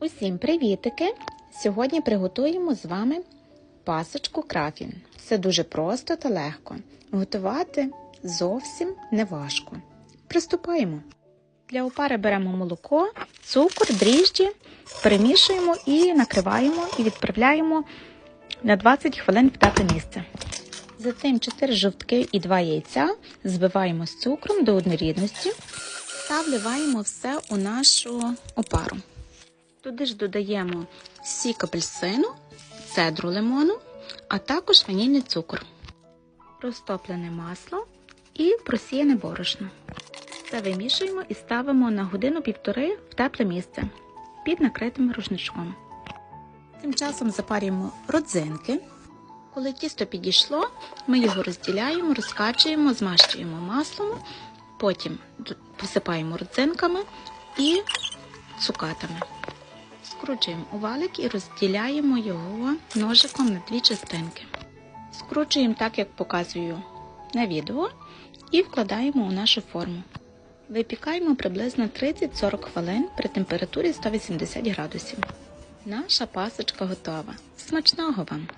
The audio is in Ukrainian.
Усім привітики! Сьогодні приготуємо з вами пасочку крафін. Все дуже просто та легко. Готувати зовсім не важко. Приступаємо. Для опари беремо молоко, цукор, дріжджі, перемішуємо і накриваємо і відправляємо на 20 хвилин в тепле місце. Затим 4 жовтки і 2 яйця збиваємо з цукром до однорідності та вливаємо все у нашу опару. Туди ж додаємо сік апельсину, цедру лимону, а також ванільний цукор, розтоплене масло і просіяне борошно. Це вимішуємо і ставимо на годину-півтори в тепле місце під накритим рушничком. Тим часом запарюємо родзинки. Коли тісто підійшло, ми його розділяємо, розкачуємо, змащуємо маслом, потім посипаємо родзинками і цукатами. Скручуємо овалик і розділяємо його ножиком на дві частинки. Скручуємо так, як показую на відео, і вкладаємо у нашу форму. Випікаємо приблизно 30-40 хвилин при температурі 180 градусів. Наша пасочка готова. Смачного вам!